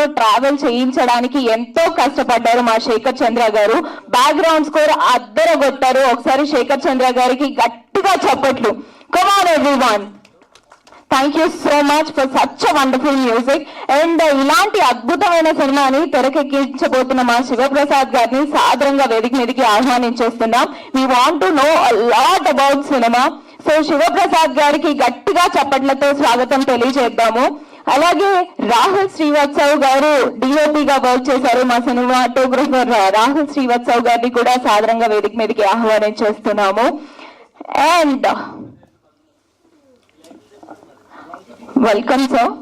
లో ట్రావెల్ చేయించడానికి ఎంతో కష్టపడ్డారు మా శేఖర్ చంద్ర గారు. బ్యాక్గ్రౌండ్ స్కోర్ అద్దరగొట్టారు. ఒకసారి శేఖర్ చంద్ర గారికి గట్టిగా చెప్పట్లు. Come on everyone thank you so much for such wonderful music and ఇలాంటి అద్భుతమైన సినిమాని తెరకెక్కించబోతున్న మా శివప్రసాద్ గారిని సాదరంగా వేదిక మీదకి ఆహ్వానించేస్తున్నాం. We want to know lot about cinema so Shivaprasad గారికి గట్టిగా చప్పట్లతో స్వాగతం తెలియజేద్దాము. అలాగే రాహుల్ శ్రీవత్సవ్ గారు డిఓపిగా వర్క్ చేశారు. మా సినిమాటోగ్రఫర్ రాహుల్ శ్రీవత్సవ్ గారిని కూడా సాధారణంగా వేదిక మీదకి ఆహ్వానించేస్తున్నాము and welcome sir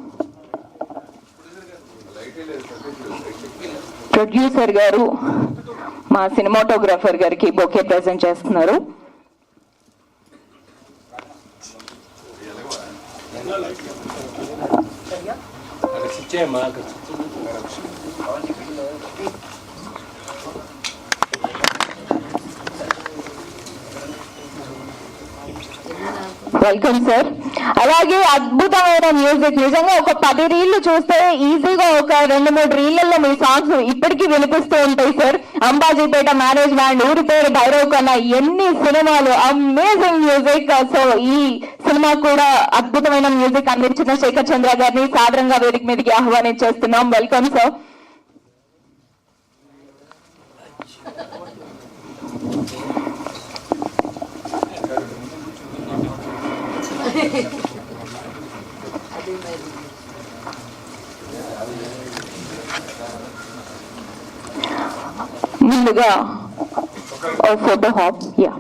producer garu మా సినిమాటోగ్రాఫర్ గారికి బొకే ప్రజెంట్ చేస్తున్నారు. అక్కడ స్విచ్ చేయమ్మా అక్కడ వెల్కమ్ సార్ అలాగే అద్భుతమైన మ్యూజిక్ నిజంగా ఒక పది రీళ్ళు చూస్తే ఈజీగా ఒక రెండు మూడు రీళ్ళలో మీ సాంగ్స్ ఇప్పటికీ వినిపిస్తూ ఉంటాయి సార్ అంబాజీపేట మ్యారేజ్ బ్యాండ్ ఊరి పేరు భైరవ్ కన్నా ఎన్ని సినిమాలు అమేజింగ్ మ్యూజిక్ సో ఈ సినిమా కూడా అద్భుతమైన మ్యూజిక్ అందించిన శేఖర్ చంద్ర గారిని సాధారణంగా వేదిక మీదకి ఆహ్వానించేస్తున్నాం వెల్కమ్ సార్ 那个哦说的好呀